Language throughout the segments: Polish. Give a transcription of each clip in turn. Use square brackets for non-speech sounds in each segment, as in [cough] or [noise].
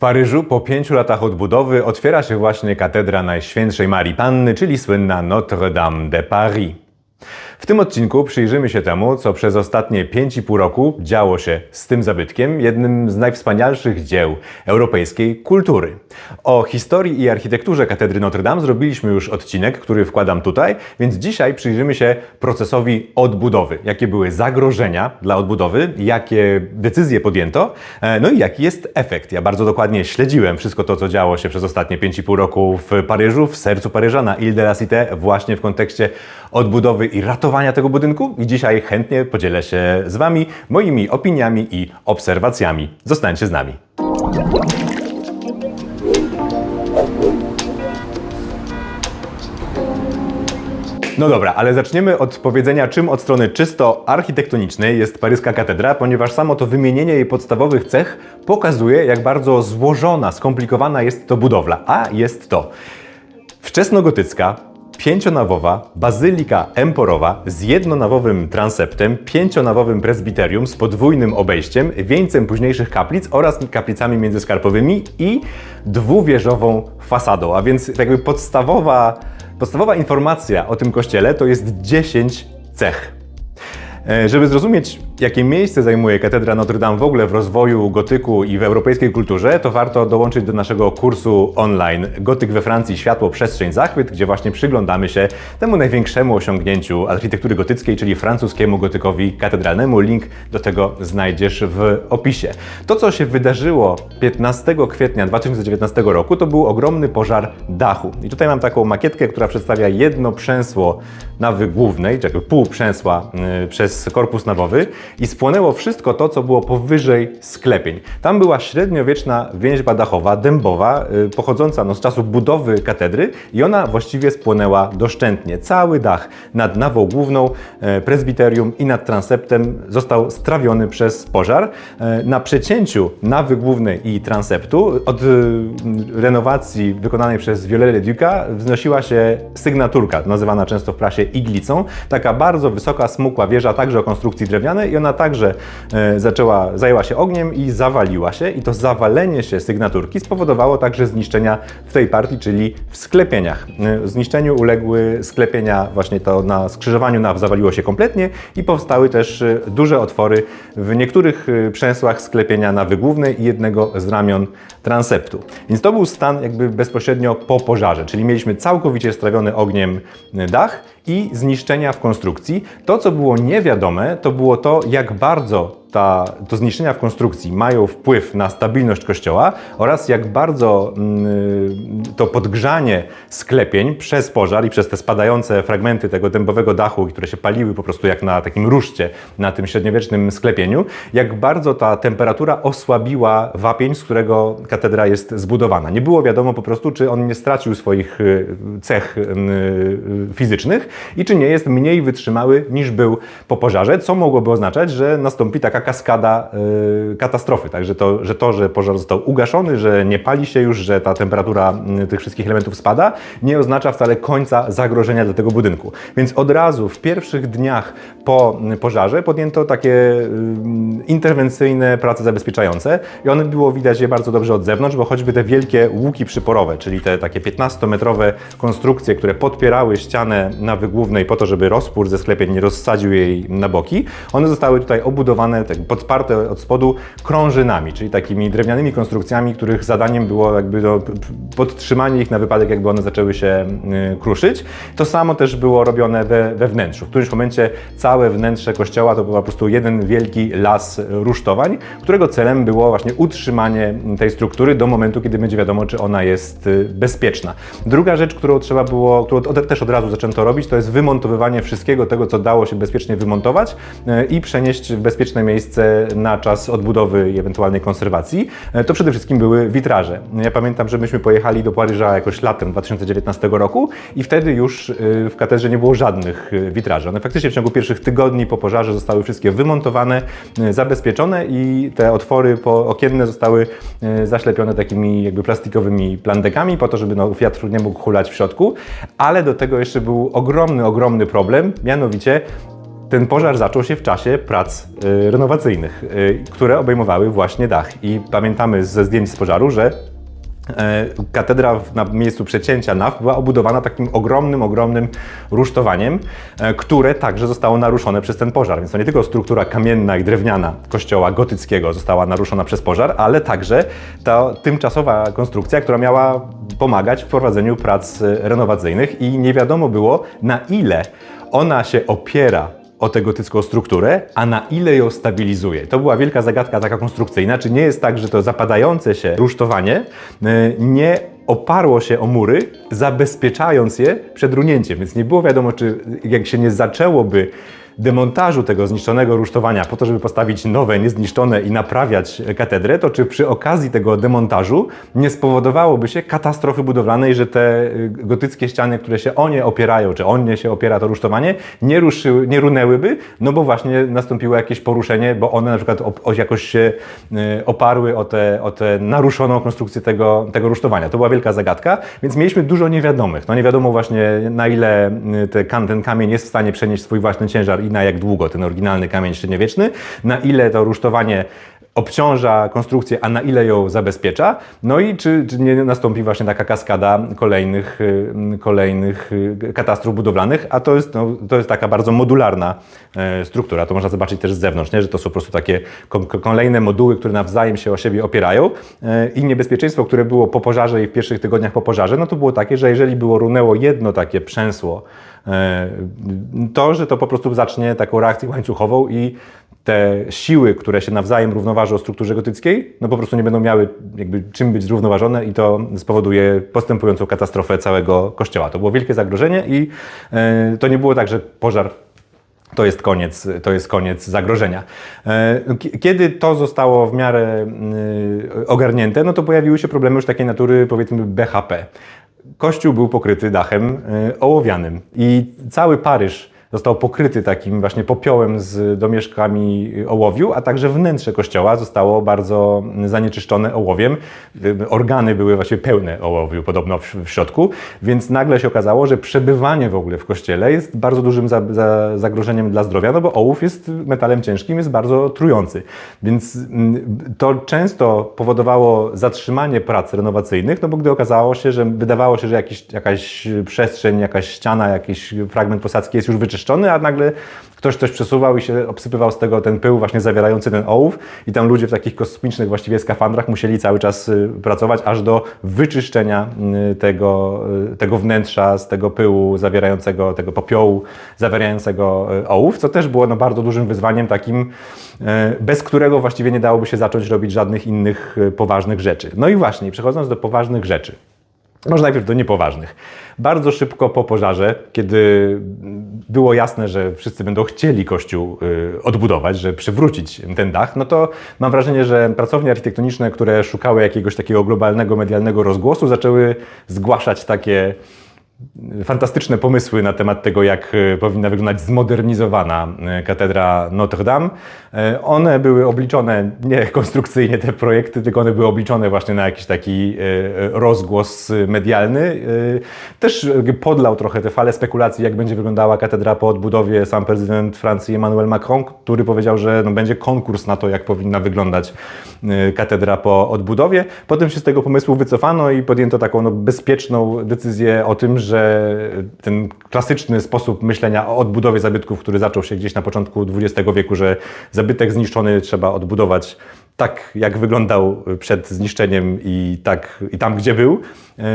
Paryżu po pięciu latach odbudowy otwiera się właśnie katedra Najświętszej Marii Panny, czyli słynna Notre Dame de Paris. W tym odcinku przyjrzymy się temu, co przez ostatnie 5,5 roku działo się z tym zabytkiem, jednym z najwspanialszych dzieł europejskiej kultury. O historii i architekturze katedry Notre Dame zrobiliśmy już odcinek, który wkładam tutaj, więc dzisiaj przyjrzymy się procesowi odbudowy. Jakie były zagrożenia dla odbudowy, jakie decyzje podjęto, e, no i jaki jest efekt. Ja bardzo dokładnie śledziłem wszystko to, co działo się przez ostatnie 5,5 roku w Paryżu, w sercu Paryża, na Ile de la Cité, właśnie w kontekście odbudowy i ratowania tego budynku i dzisiaj chętnie podzielę się z Wami moimi opiniami i obserwacjami. Zostańcie z nami. No dobra, ale zaczniemy od powiedzenia, czym od strony czysto architektonicznej jest paryska katedra, ponieważ samo to wymienienie jej podstawowych cech pokazuje, jak bardzo złożona, skomplikowana jest to budowla. A jest to wczesnogotycka, pięcionawowa bazylika emporowa z jednonawowym transeptem, pięcionawowym prezbiterium z podwójnym obejściem, wieńcem późniejszych kaplic oraz kaplicami międzyskarpowymi i dwuwieżową fasadą. A więc jakby podstawowa, podstawowa informacja o tym kościele to jest 10 cech. E, Żeby zrozumieć, jakie miejsce zajmuje katedra Notre Dame w ogóle w rozwoju gotyku i w europejskiej kulturze, to warto dołączyć do naszego kursu online Gotyk we Francji Światło, Przestrzeń, Zachwyt, gdzie właśnie przyglądamy się temu największemu osiągnięciu architektury gotyckiej, czyli francuskiemu gotykowi katedralnemu. Link do tego znajdziesz w opisie. To, co się wydarzyło 15 kwietnia 2019 roku, to był ogromny pożar dachu. I tutaj mam taką makietkę, która przedstawia jedno przęsło nawy głównej, czy jakby pół przęsła y, przez korpus nawowy i spłonęło wszystko to, co było powyżej sklepień. Tam była średniowieczna więźba dachowa, dębowa, y, pochodząca no, z czasu budowy katedry i ona właściwie spłonęła doszczętnie. Cały dach nad nawą główną, e, prezbiterium i nad transeptem został strawiony przez pożar. E, Na przecięciu nawy głównej i transeptu od y, renowacji wykonanej przez Viollet Duca wznosiła się sygnaturka, nazywana często w prasie iglicą. Taka bardzo wysoka, smukła wieża, także o konstrukcji drewnianej ona także e, zaczęła, zajęła się ogniem i zawaliła się i to zawalenie się sygnaturki spowodowało także zniszczenia w tej partii, czyli w sklepieniach. E, Zniszczeniu uległy sklepienia właśnie to na skrzyżowaniu naw zawaliło się kompletnie i powstały też e, duże otwory w niektórych przęsłach sklepienia nawy głównej i jednego z ramion transeptu. Więc to był stan jakby bezpośrednio po pożarze, czyli mieliśmy całkowicie strawiony ogniem dach i zniszczenia w konstrukcji. To, co było niewiadome, to było to, jak bardzo ta, to zniszczenia w konstrukcji mają wpływ na stabilność kościoła oraz jak bardzo mm, to podgrzanie sklepień przez pożar i przez te spadające fragmenty tego dębowego dachu, które się paliły po prostu jak na takim ruszcie na tym średniowiecznym sklepieniu, jak bardzo ta temperatura osłabiła wapień, z którego katedra jest zbudowana. Nie było wiadomo po prostu, czy on nie stracił swoich y, cech y, y, fizycznych i czy nie jest mniej wytrzymały niż był po pożarze, co mogłoby oznaczać, że nastąpi taka kaskada y, katastrofy. Także to, że to, że pożar został ugaszony, że nie pali się już, że ta temperatura y, tych wszystkich elementów spada, nie oznacza wcale końca zagrożenia dla tego budynku. Więc od razu w pierwszych dniach po y, pożarze podjęto takie y, interwencyjne prace zabezpieczające i one było widać je bardzo dobrze od zewnątrz, bo choćby te wielkie łuki przyporowe, czyli te takie 15-metrowe konstrukcje, które podpierały ścianę nawy głównej po to, żeby rozpór ze sklepień nie rozsadził jej na boki, one zostały tutaj obudowane, tak podparte od spodu krążynami, czyli takimi drewnianymi konstrukcjami, których zadaniem było jakby podtrzymanie ich na wypadek, jakby one zaczęły się y, kruszyć. To samo też było robione we, we wnętrzu. W którymś momencie całe wnętrze kościoła to był po prostu jeden wielki las rusztowań, którego celem było właśnie utrzymanie tej struktury do momentu, kiedy będzie wiadomo, czy ona jest y, bezpieczna. Druga rzecz, którą trzeba było, którą też od razu zaczęto robić, to jest wymontowywanie wszystkiego tego, co dało się bezpiecznie wymontować y, i przenieść w bezpieczne miejsce na czas odbudowy i ewentualnej konserwacji. Y, To przede wszystkim były witraże. Ja pamiętam, że myśmy pojechali do Paryża jakoś latem 2019 roku i wtedy już y, w katedrze nie było żadnych y, witraży. One faktycznie w ciągu pierwszych tygodni po pożarze zostały wszystkie wymontowane, zabezpieczone i te otwory okienne zostały zaślepione takimi jakby plastikowymi plandekami po to, żeby no, wiatr nie mógł hulać w środku. Ale do tego jeszcze był ogromny, ogromny problem, mianowicie ten pożar zaczął się w czasie prac y, renowacyjnych, y, które obejmowały właśnie dach. I pamiętamy ze zdjęć z pożaru, że e, katedra w- na miejscu przecięcia naw była obudowana takim ogromnym, ogromnym rusztowaniem, e, które także zostało naruszone przez ten pożar. Więc to nie tylko struktura kamienna i drewniana kościoła gotyckiego została naruszona przez pożar, ale także ta tymczasowa konstrukcja, która miała pomagać w prowadzeniu prac e, renowacyjnych i nie wiadomo było na ile ona się opiera o tę gotycką strukturę, a na ile ją stabilizuje. To była wielka zagadka taka konstrukcyjna. Czy nie jest tak, że to zapadające się rusztowanie y, nie oparło się o mury, zabezpieczając je przed runięciem. Więc nie było wiadomo, czy jak się nie zaczęłoby demontażu tego zniszczonego rusztowania po to, żeby postawić nowe, niezniszczone i naprawiać katedrę, to czy przy okazji tego demontażu nie spowodowałoby się katastrofy budowlanej, że te y, gotyckie ściany, które się o nie opierają, czy o nie się opiera to rusztowanie, nie, ruszyły, nie runęłyby, no bo właśnie nastąpiło jakieś poruszenie, bo one na przykład jakoś się y, oparły o tę o tę naruszoną konstrukcję tego, tego rusztowania. To była wielka zagadka, więc mieliśmy dużo niewiadomych. No nie wiadomo właśnie na ile y, te, ten kamień jest w stanie przenieść swój własny ciężar i na jak długo ten oryginalny kamień średniowieczny, na ile to rusztowanie obciąża konstrukcję, a na ile ją zabezpiecza, no i czy, czy nie nastąpi właśnie taka kaskada kolejnych, y, kolejnych y, katastrof budowlanych, a to jest, no, to jest taka bardzo modularna e, struktura, to można zobaczyć też z zewnątrz, nie? że to są po prostu takie ko- ko- kolejne moduły, które nawzajem się o siebie opierają e, i niebezpieczeństwo, które było po pożarze i w pierwszych tygodniach po pożarze, no to było takie, że jeżeli było runęło jedno takie przęsło, e, to, że to po prostu zacznie taką reakcję łańcuchową i te siły, które się nawzajem równoważą w strukturze gotyckiej, no po prostu nie będą miały jakby czym być zrównoważone i to spowoduje postępującą katastrofę całego kościoła. To było wielkie zagrożenie i e, to nie było tak, że pożar to jest koniec, to jest koniec zagrożenia. E, ki- Kiedy to zostało w miarę y, ogarnięte, no to pojawiły się problemy już takiej natury, powiedzmy, BHP. Kościół był pokryty dachem ołowianym i cały Paryż został pokryty takim właśnie popiołem z domieszkami ołowiu, a także wnętrze kościoła zostało bardzo zanieczyszczone ołowiem. Y, Organy były właściwie pełne ołowiu podobno w, w środku, więc nagle się okazało, że przebywanie w ogóle w kościele jest bardzo dużym za, za, zagrożeniem dla zdrowia, no bo ołów jest metalem ciężkim, jest bardzo trujący. Więc mm, to często powodowało zatrzymanie prac renowacyjnych, no bo gdy okazało się, że wydawało się, że jakiś, jakaś przestrzeń, jakaś ściana, jakiś fragment posadzki jest już wyczyszczony, a nagle ktoś coś przesuwał i się obsypywał z tego ten pył właśnie zawierający ten ołów i tam ludzie w takich kosmicznych właściwie skafandrach musieli cały czas y, pracować aż do wyczyszczenia y, tego, y, tego wnętrza z tego pyłu zawierającego, tego popiołu zawierającego ołów, co też było no, bardzo dużym wyzwaniem takim, bez którego właściwie nie dałoby się zacząć robić żadnych innych poważnych rzeczy. No i właśnie, przechodząc do poważnych rzeczy. Może najpierw do niepoważnych. Bardzo szybko po pożarze, kiedy było jasne, że wszyscy będą chcieli kościół y, odbudować, że przywrócić ten dach, no to mam wrażenie, że pracownie architektoniczne, które szukały jakiegoś takiego globalnego, medialnego rozgłosu, zaczęły zgłaszać takie fantastyczne pomysły na temat tego, jak e, powinna wyglądać zmodernizowana e, katedra Notre Dame. E, One były obliczone nie [laughs] konstrukcyjnie te projekty, tylko one były obliczone właśnie na jakiś taki rozgłos medialny. Też podlał trochę te fale spekulacji, jak będzie wyglądała katedra po odbudowie sam prezydent Francji Emmanuel Macron, który powiedział, że no, będzie konkurs na to, jak powinna wyglądać katedra po odbudowie. Potem się z tego pomysłu wycofano i podjęto taką no, bezpieczną decyzję o tym, że ten klasyczny sposób myślenia o odbudowie zabytków, który zaczął się gdzieś na początku XX wieku, że zabytek zniszczony trzeba odbudować tak, jak wyglądał przed zniszczeniem i, tak, i tam, gdzie był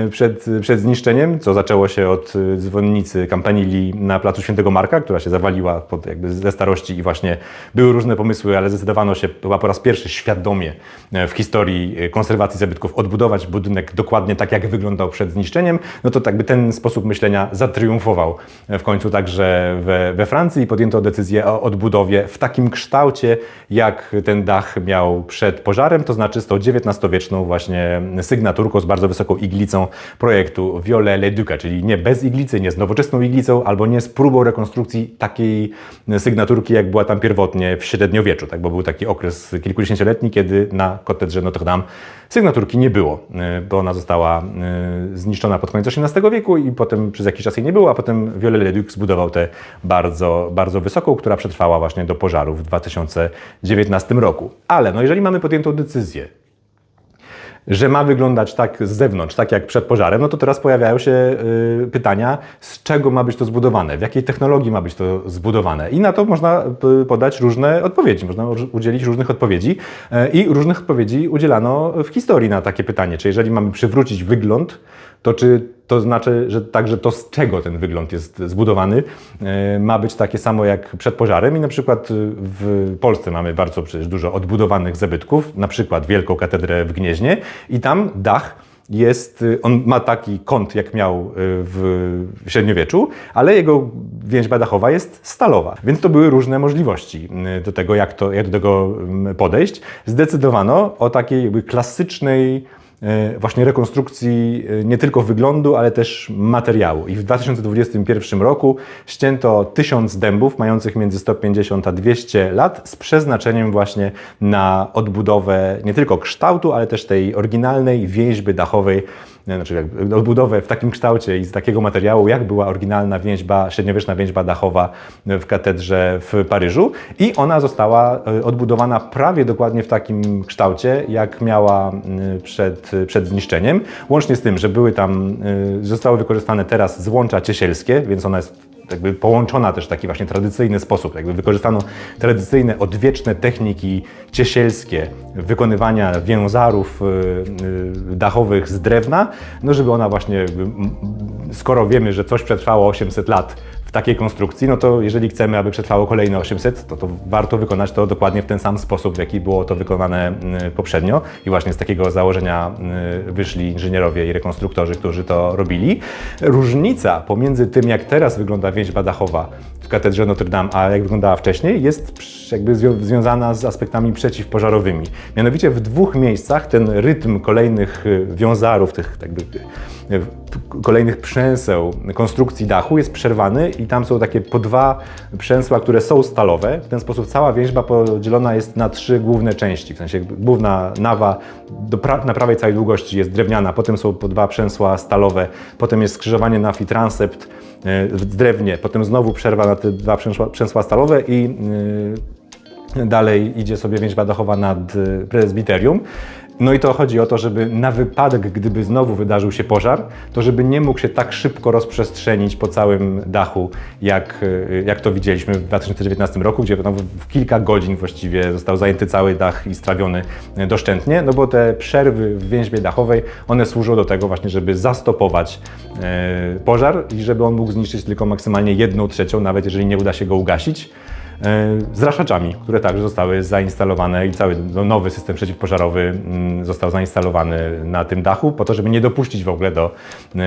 przed, przed zniszczeniem, co zaczęło się od e, dzwonnicy Campanili na placu Świętego Marka, która się zawaliła pod, jakby ze starości i właśnie były różne pomysły, ale zdecydowano się chyba po raz pierwszy świadomie e, w historii e, konserwacji zabytków odbudować budynek dokładnie tak, jak wyglądał przed zniszczeniem, no to tak by ten sposób myślenia zatriumfował w końcu także we, we Francji i podjęto decyzję o odbudowie w takim kształcie, jak ten dach miał przed pożarem, to znaczy z tą XIX-wieczną właśnie sygnaturką z bardzo wysoką iglicą iglicą projektu Viole-le-Duca, czyli nie bez iglicy, nie z nowoczesną iglicą, albo nie z próbą rekonstrukcji takiej sygnaturki, jak była tam pierwotnie w średniowieczu, tak? bo był taki okres kilkudziesięcioletni, kiedy na katedrze Notre Dame sygnaturki nie było, y, bo ona została y, zniszczona pod koniec XVIII wieku i potem przez jakiś czas jej nie było, a potem Viole-le-Duc zbudował tę bardzo, bardzo wysoką, która przetrwała właśnie do pożaru w 2019 roku. Ale no jeżeli mamy podjętą decyzję, że ma wyglądać tak z zewnątrz, tak jak przed pożarem, no to teraz pojawiają się y, pytania, z czego ma być to zbudowane, w jakiej technologii ma być to zbudowane. I na to można y, podać różne odpowiedzi, można udzielić różnych odpowiedzi y, i różnych odpowiedzi udzielano w historii na takie pytanie, czy jeżeli mamy przywrócić wygląd, to czy to znaczy, że także to, z czego ten wygląd jest zbudowany, e, ma być takie samo jak przed pożarem. I na przykład y, w Polsce mamy bardzo przecież dużo odbudowanych zabytków, na przykład Wielką Katedrę w Gnieźnie i tam dach jest, y, on ma taki kąt, jak miał w średniowieczu, ale jego więźba dachowa jest stalowa. Więc to były różne możliwości do tego, jak, to, jak do tego mm, podejść. Zdecydowano o takiej jakby klasycznej e, właśnie rekonstrukcji e, nie tylko wyglądu, ale też materiału. I w 2021 roku ścięto 1000 dębów mających między 150 a 200 lat z przeznaczeniem właśnie na odbudowę nie tylko kształtu, ale też tej oryginalnej więźby dachowej, e, znaczy jakby odbudowę w takim kształcie i z takiego materiału, jak była oryginalna więźba, średniowieczna więźba dachowa w katedrze w Paryżu. I ona została e, odbudowana prawie dokładnie w takim kształcie, jak miała mm, przed, przed zniszczeniem. Łącznie z tym, że były tam, y, zostały wykorzystane teraz złącza ciesielskie, więc ona jest jakby połączona też w taki właśnie tradycyjny sposób. Jakby wykorzystano tradycyjne, odwieczne techniki ciesielskie wykonywania wiązarów y, y, dachowych z drewna, no żeby ona właśnie, skoro wiemy, że coś przetrwało 800 lat w takiej konstrukcji, no to jeżeli chcemy, aby przetrwało kolejne 800, to, to warto wykonać to dokładnie w ten sam sposób, w jaki było to wykonane y, poprzednio. I właśnie z takiego założenia y, wyszli inżynierowie i rekonstruktorzy, którzy to robili. Różnica pomiędzy tym, jak teraz wygląda więźba dachowa w katedrze Notre Dame, a jak wyglądała wcześniej, jest jakby zwią- związana z aspektami przeciwpożarowymi. Mianowicie w dwóch miejscach ten rytm kolejnych y, wiązarów, tych jakby kolejnych przęseł konstrukcji dachu jest przerwany i tam są takie po dwa przęsła, które są stalowe. W ten sposób cała więźba podzielona jest na trzy główne części. W sensie główna nawa pra- na prawej całej długości jest drewniana, potem są po dwa przęsła stalowe, potem jest skrzyżowanie naf i transept e, w drewnie, potem znowu przerwa na te dwa przęsła, przęsła stalowe i e, Dalej idzie sobie więźba dachowa nad prezbiterium. No i to chodzi o to, żeby na wypadek, gdyby znowu wydarzył się pożar, to żeby nie mógł się tak szybko rozprzestrzenić po całym dachu, jak, y, jak to widzieliśmy w 2019 roku, gdzie no, w kilka godzin właściwie został zajęty cały dach i strawiony doszczętnie, no bo te przerwy w więźbie dachowej, one służą do tego właśnie, żeby zastopować y, pożar i żeby on mógł zniszczyć tylko maksymalnie jedną trzecią, nawet jeżeli nie uda się go ugasić e, z raszaczami, które także zostały zainstalowane i cały no, nowy system przeciwpożarowy mm, został zainstalowany na tym dachu po to, żeby nie dopuścić w ogóle do e,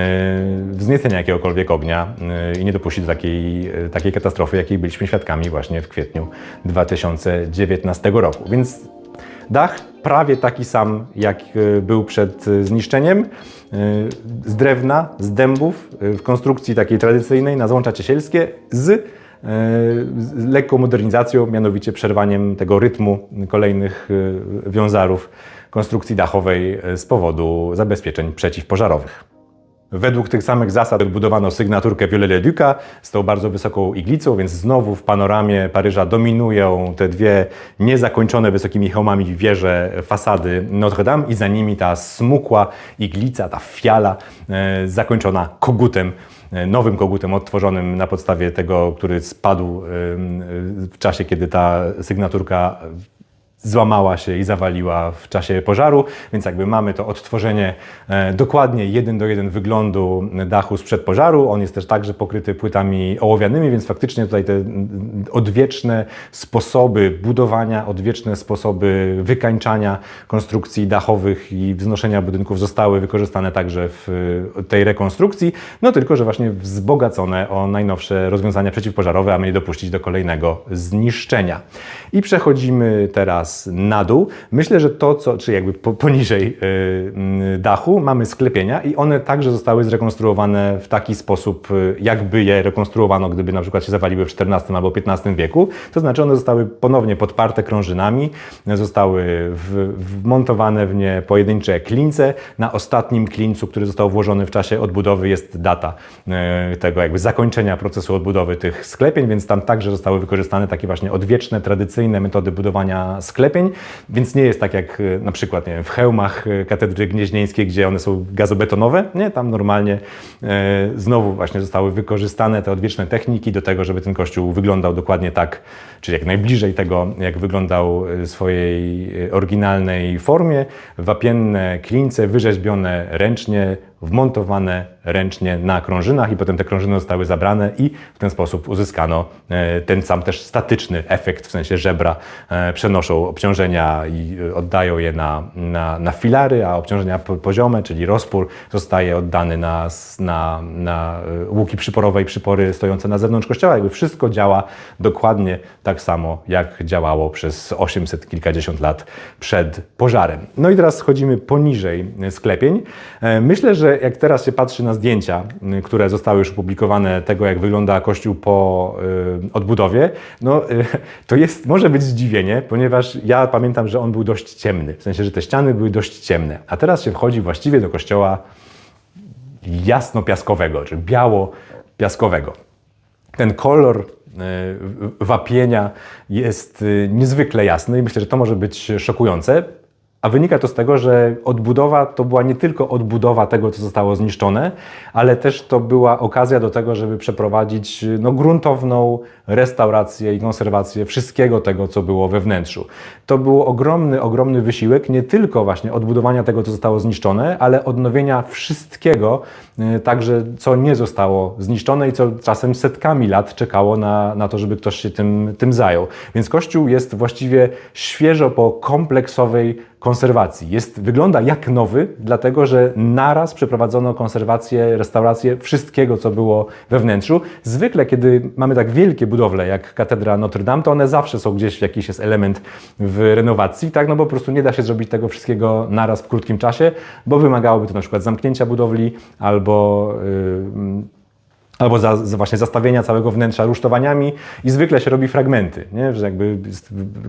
wzniecenia jakiegokolwiek ognia e, i nie dopuścić do takiej, takiej katastrofy, jakiej byliśmy świadkami właśnie w kwietniu 2019 roku. Więc Dach prawie taki sam, jak był przed zniszczeniem, z drewna, z dębów, w konstrukcji takiej tradycyjnej na złącza ciesielskie, z z lekką modernizacją, mianowicie przerwaniem tego rytmu kolejnych e, wiązarów konstrukcji dachowej e, z powodu zabezpieczeń przeciwpożarowych. Według tych samych zasad odbudowano sygnaturkę Viollet-le-Duca z tą bardzo wysoką iglicą, więc znowu w panoramie Paryża dominują te dwie niezakończone wysokimi hełmami wieże fasady Notre Dame i za nimi ta smukła iglica, ta fiala e, zakończona kogutem, e, nowym kogutem odtworzonym na podstawie tego, który spadł e, w czasie, kiedy ta sygnaturka złamała się i zawaliła w czasie pożaru, więc jakby mamy to odtworzenie e, dokładnie jeden do jeden wyglądu dachu sprzed pożaru. On jest też także pokryty płytami ołowianymi, więc faktycznie tutaj te odwieczne sposoby budowania, odwieczne sposoby wykańczania konstrukcji dachowych i wznoszenia budynków zostały wykorzystane także w e, tej rekonstrukcji, no tylko, że właśnie wzbogacone o najnowsze rozwiązania przeciwpożarowe, aby nie dopuścić do kolejnego zniszczenia. I przechodzimy teraz na dół. Myślę, że to, co, czy jakby po, poniżej yy, dachu mamy sklepienia i one także zostały zrekonstruowane w taki sposób, yy, jakby je rekonstruowano, gdyby na przykład się zawaliły w XIV albo XV wieku. To znaczy one zostały ponownie podparte krążynami, zostały w, wmontowane w nie pojedyncze klince. Na ostatnim klincu, który został włożony w czasie odbudowy jest data yy, tego jakby zakończenia procesu odbudowy tych sklepień, więc tam także zostały wykorzystane takie właśnie odwieczne, tradycyjne metody budowania sklepień, więc nie jest tak jak y, na przykład nie wiem, w hełmach y, katedry gnieźnieńskiej, gdzie one są gazobetonowe, nie, tam normalnie e, znowu właśnie zostały wykorzystane te odwieczne techniki do tego, żeby ten kościół wyglądał dokładnie tak, czyli jak najbliżej tego, jak wyglądał w swojej oryginalnej formie, wapienne klince wyrzeźbione ręcznie, wmontowane ręcznie na krążynach i potem te krążyny zostały zabrane i w ten sposób uzyskano e, ten sam też statyczny efekt, w sensie żebra e, przenoszą obciążenia i oddają je na, na, na filary, a obciążenia po- poziome, czyli rozpór zostaje oddany na, na, na e, łuki przyporowe i przypory stojące na zewnątrz kościoła. Jakby wszystko działa dokładnie tak samo, jak działało przez 800 kilkadziesiąt lat przed pożarem. No i teraz schodzimy poniżej sklepień. E, Myślę, że jak teraz się patrzy na zdjęcia, y, które zostały już opublikowane tego, jak wygląda kościół po y, odbudowie, no y, to jest, może być zdziwienie, ponieważ ja pamiętam, że on był dość ciemny, w sensie, że te ściany były dość ciemne, a teraz się wchodzi właściwie do kościoła jasno-piaskowego, czy biało-piaskowego. Ten kolor e, wapienia jest e, niezwykle jasny i myślę, że to może być szokujące. A wynika to z tego, że odbudowa to była nie tylko odbudowa tego, co zostało zniszczone, ale też to była okazja do tego, żeby przeprowadzić no, gruntowną restaurację i konserwację wszystkiego tego, co było we wnętrzu. To był ogromny, ogromny wysiłek, nie tylko właśnie odbudowania tego, co zostało zniszczone, ale odnowienia wszystkiego, także co nie zostało zniszczone i co czasem setkami lat czekało na, na to, żeby ktoś się tym, tym zajął. Więc Kościół jest właściwie świeżo po kompleksowej konserwacji. Jest, wygląda jak nowy, dlatego że naraz przeprowadzono konserwację, restaurację wszystkiego, co było we wnętrzu. Zwykle, kiedy mamy tak wielkie budowle jak katedra Notre Dame, to one zawsze są gdzieś jakiś jest element w renowacji, tak? No bo po prostu nie da się zrobić tego wszystkiego naraz w krótkim czasie, bo wymagałoby to na przykład zamknięcia budowli albo yy, albo za, za właśnie zastawienia całego wnętrza rusztowaniami i zwykle się robi fragmenty, nie? że jakby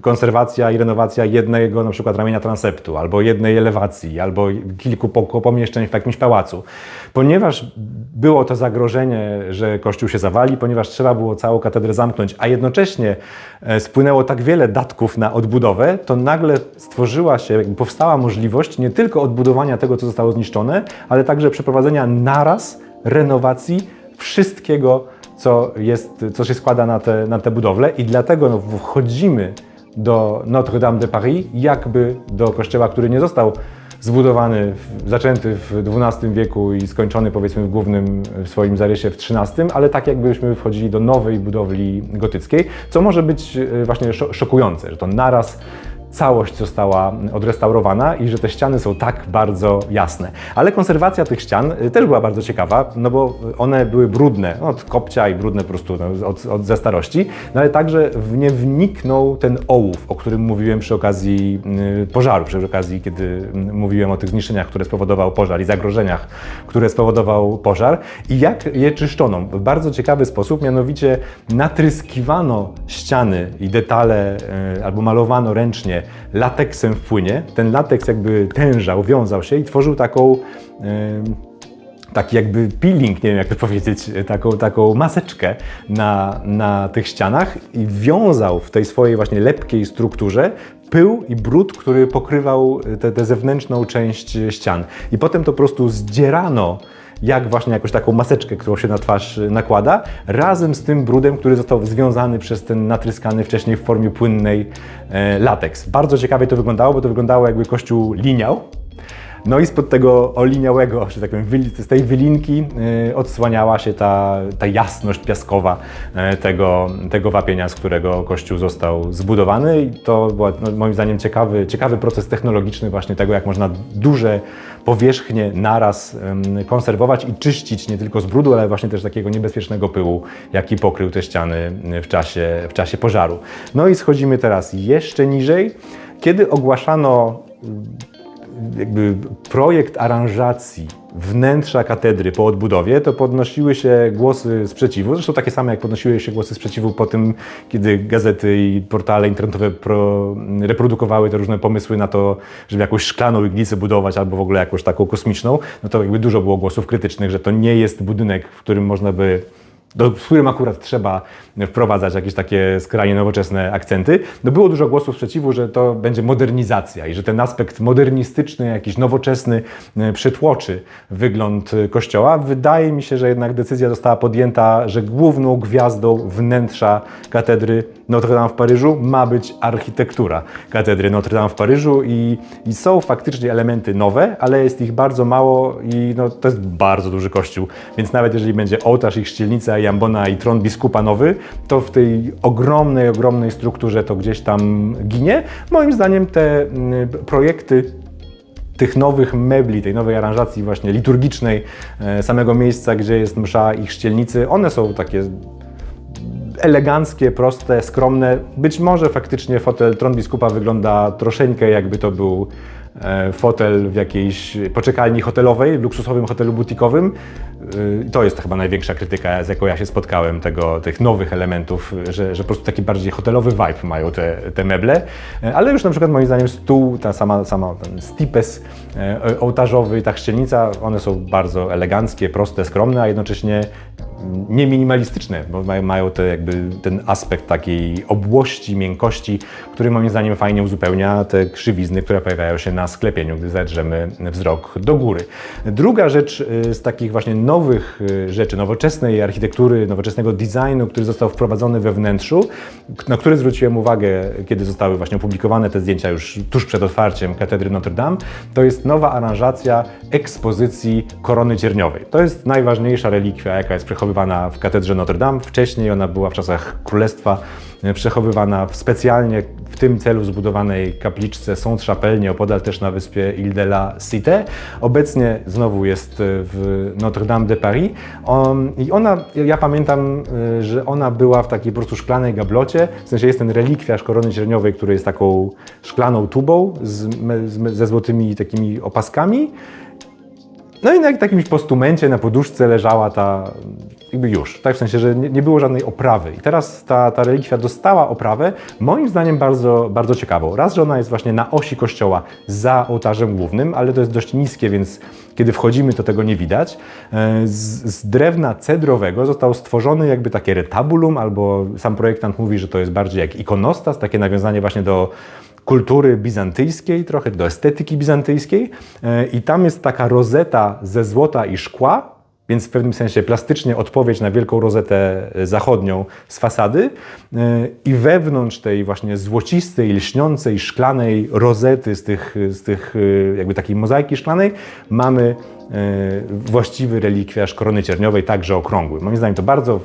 konserwacja i renowacja jednego na przykład ramienia transeptu, albo jednej elewacji, albo kilku po- pomieszczeń w jakimś pałacu. Ponieważ było to zagrożenie, że kościół się zawali, ponieważ trzeba było całą katedrę zamknąć, a jednocześnie e, spłynęło tak wiele datków na odbudowę, to nagle stworzyła się, jakby powstała możliwość nie tylko odbudowania tego, co zostało zniszczone, ale także przeprowadzenia naraz renowacji wszystkiego, co, jest, co się składa na te, na te budowle i dlatego no, wchodzimy do Notre Dame de Paris jakby do kościoła, który nie został zbudowany, zaczęty w XII wieku i skończony powiedzmy w głównym swoim zarysie w XIII, ale tak jakbyśmy wchodzili do nowej budowli gotyckiej, co może być e, właśnie szo- szokujące, że to naraz całość została odrestaurowana i że te ściany są tak bardzo jasne. Ale konserwacja tych ścian y, też była bardzo ciekawa, no bo one były brudne no, od kopcia i brudne po prostu no, od, od ze starości, no ale także w nie wniknął ten ołów, o którym mówiłem przy okazji y, pożaru, przy okazji, kiedy y, mówiłem o tych zniszczeniach, które spowodował pożar i zagrożeniach, które spowodował pożar i jak je czyszczono. W bardzo ciekawy sposób, mianowicie natryskiwano ściany i detale y, albo malowano ręcznie lateksem w płynie. Ten lateks jakby tężał, wiązał się i tworzył taką y, taki jakby peeling, nie wiem jak to [laughs] powiedzieć, taką, taką maseczkę na, na tych ścianach i wiązał w tej swojej właśnie lepkiej strukturze pył i brud, który pokrywał tę tę zewnętrzną część ścian. I potem to po prostu zdzierano jak właśnie jakąś taką maseczkę, którą się na twarz nakłada, razem z tym brudem, który został związany przez ten natryskany wcześniej w formie płynnej e, lateks. Bardzo ciekawie to wyglądało, bo to wyglądało jakby kościół liniał, no i spod tego oliniałego, czy tak powiem, z tej wylinki y, odsłaniała się ta, ta jasność piaskowa y, tego, tego wapienia, z którego kościół został zbudowany i to był no, moim zdaniem ciekawy, ciekawy proces technologiczny właśnie tego, jak można duże powierzchnie naraz konserwować i czyścić nie tylko z brudu, ale właśnie też takiego niebezpiecznego pyłu, jaki pokrył te ściany y, w czasie, w czasie pożaru. No i schodzimy teraz jeszcze niżej Kiedy ogłaszano jakby projekt aranżacji wnętrza katedry po odbudowie, to podnosiły się głosy sprzeciwu, zresztą takie same jak podnosiły się głosy sprzeciwu po tym, kiedy gazety i portale internetowe pro, reprodukowały te różne pomysły na to, żeby jakąś szklaną iglicę budować albo w ogóle jakąś taką kosmiczną, no to jakby dużo było głosów krytycznych, że to nie jest budynek, w którym można by do, w którym akurat trzeba wprowadzać jakieś takie skrajnie nowoczesne akcenty. No było dużo głosów sprzeciwu, że to będzie modernizacja i że ten aspekt modernistyczny, jakiś nowoczesny e, przytłoczy wygląd kościoła. Wydaje mi się, że jednak decyzja została podjęta, że główną gwiazdą wnętrza katedry Notre Dame w Paryżu ma być architektura katedry Notre Dame w Paryżu i, i są faktycznie elementy nowe, ale jest ich bardzo mało i no, to jest bardzo duży kościół, więc nawet jeżeli będzie ołtarz i chrzcielnica i ambona i tron biskupa nowy, to w tej ogromnej, ogromnej strukturze to gdzieś tam ginie. Moim zdaniem te mm, projekty tych nowych mebli, tej nowej aranżacji właśnie liturgicznej e, samego miejsca, gdzie jest msza i chrzcielnicy, one są takie eleganckie, proste, skromne. Być może faktycznie fotel tron biskupa wygląda troszeczkę jakby to był fotel w jakiejś poczekalni hotelowej, luksusowym hotelu butikowym. E, To jest chyba największa krytyka, z jaką ja się spotkałem, tego, tych nowych elementów, że, że po prostu taki bardziej hotelowy vibe mają te, te meble. E, Ale już na przykład moim zdaniem stół, ta sama, sama ten stipes e, ołtarzowy, ta chrzcielnica, one są bardzo eleganckie, proste, skromne, a jednocześnie nie minimalistyczne, bo mają, te jakby ten aspekt takiej obłości, miękkości, który moim zdaniem fajnie uzupełnia te krzywizny, które pojawiają się na sklepieniu, gdy zadrzemy wzrok do góry. Druga rzecz y, z takich właśnie nowych y, rzeczy, nowoczesnej architektury, nowoczesnego designu, który został wprowadzony we wnętrzu, na który zwróciłem uwagę, kiedy zostały właśnie opublikowane te zdjęcia już tuż przed otwarciem katedry Notre Dame, to jest nowa aranżacja ekspozycji korony cierniowej. To jest najważniejsza relikwia, jaka jest przechowywana w katedrze Notre Dame. Wcześniej ona była w czasach królestwa e, przechowywana w specjalnie w tym celu zbudowanej kapliczce Sainte-Chapelle, nieopodal też na wyspie Ile de la Cité. Obecnie znowu jest e, w Notre Dame de Paris. I ona, ja pamiętam, e, że ona była w takiej po prostu szklanej gablocie, w sensie jest ten relikwiarz korony cierniowej, który jest taką szklaną tubą z, z, ze złotymi takimi opaskami. No i na jakimś postumencie, na poduszce leżała ta, jakby już, tak w sensie, że nie, nie było żadnej oprawy. I teraz ta, ta relikwia dostała oprawę, moim zdaniem bardzo, bardzo ciekawą. Raz, że ona jest właśnie na osi kościoła za ołtarzem głównym, ale to jest dość niskie, więc kiedy wchodzimy, to tego nie widać. E, Z, z drewna cedrowego został stworzony jakby takie retabulum, albo sam projektant mówi, że to jest bardziej jak ikonostas, takie nawiązanie właśnie do kultury bizantyjskiej, trochę do estetyki bizantyjskiej E, i tam jest taka rozeta ze złota i szkła, więc w pewnym sensie plastycznie odpowiedź na wielką rozetę e, zachodnią z fasady E, i wewnątrz tej właśnie złocistej, lśniącej, szklanej rozety z tych, z tych e, jakby takiej mozaiki szklanej mamy e, właściwy relikwiarz korony cierniowej, także okrągły. Moim zdaniem to bardzo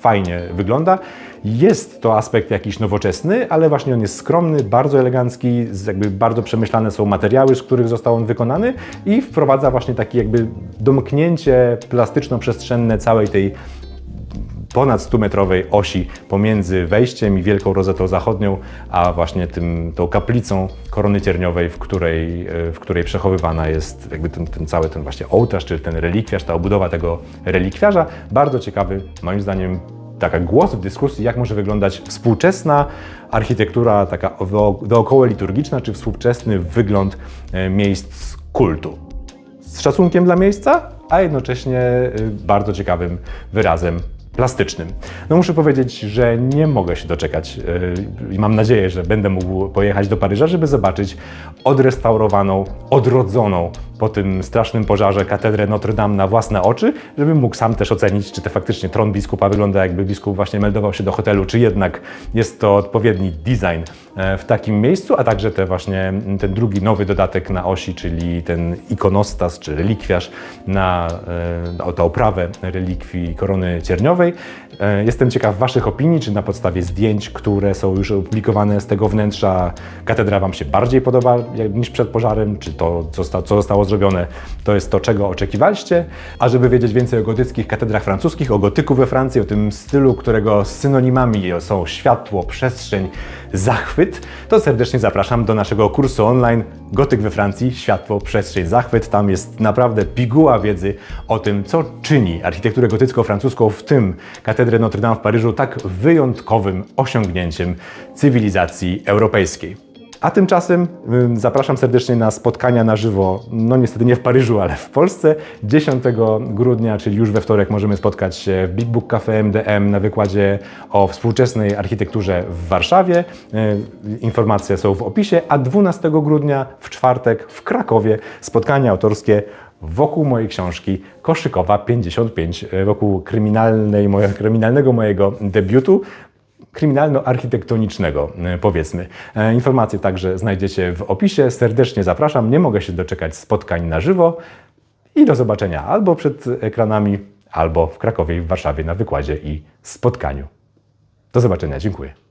fajnie wygląda. Jest to aspekt jakiś nowoczesny, ale właśnie on jest skromny, bardzo elegancki, jakby bardzo przemyślane są materiały, z których został on wykonany i wprowadza właśnie takie jakby domknięcie plastyczno-przestrzenne całej tej ponad 100-metrowej osi pomiędzy wejściem i Wielką Rozetą Zachodnią, a właśnie tym, tą kaplicą korony cierniowej, w której, e, w której przechowywana jest jakby ten, ten cały ten właśnie ołtarz, czy ten relikwiarz, ta obudowa tego relikwiarza. Bardzo ciekawy, moim zdaniem, taka głos w dyskusji, jak może wyglądać współczesna architektura, taka doo- dookoła liturgiczna, czy współczesny wygląd e, miejsc kultu z szacunkiem dla miejsca, a jednocześnie y, bardzo ciekawym wyrazem plastycznym. No muszę powiedzieć, że nie mogę się doczekać y, i mam nadzieję, że będę mógł pojechać do Paryża, żeby zobaczyć odrestaurowaną, odrodzoną po tym strasznym pożarze katedrę Notre Dame na własne oczy, żebym mógł sam też ocenić, czy to faktycznie tron biskupa wygląda jakby biskup właśnie meldował się do hotelu, czy jednak jest to odpowiedni design e, w takim miejscu, a także te właśnie, ten drugi nowy dodatek na osi, czyli ten ikonostas, czy relikwiarz na e, tę oprawę relikwii korony cierniowej. E, Jestem ciekaw Waszych opinii, czy na podstawie zdjęć, które są już opublikowane z tego wnętrza, katedra Wam się bardziej podoba niż przed pożarem, czy to, co zostało zostało zrobione, to jest to, czego oczekiwaliście. A żeby wiedzieć więcej o gotyckich katedrach francuskich, o gotyku we Francji, o tym stylu, którego synonimami są światło, przestrzeń, zachwyt, to serdecznie zapraszam do naszego kursu online Gotyk we Francji, światło, przestrzeń, zachwyt. Tam jest naprawdę piguła wiedzy o tym, co czyni architekturę gotycko-francuską, w tym katedrę Notre Dame w Paryżu, tak wyjątkowym osiągnięciem cywilizacji europejskiej. A tymczasem ym, zapraszam serdecznie na spotkania na żywo, no niestety nie w Paryżu, ale w Polsce. 10 grudnia, czyli już we wtorek, możemy spotkać się w Big Book Cafe MDM na wykładzie o współczesnej architekturze w Warszawie. Informacje są w opisie, a 12 grudnia w czwartek w Krakowie spotkania autorskie wokół mojej książki Koszykowa 55, y, wokół kryminalnej, moje, kryminalnego mojego debiutu kryminalno-architektonicznego, e, powiedzmy. E, Informacje także znajdziecie w opisie. Serdecznie zapraszam. Nie mogę się doczekać spotkań na żywo i do zobaczenia albo przed ekranami, albo w Krakowie i w Warszawie na wykładzie i spotkaniu. Do zobaczenia. Dziękuję.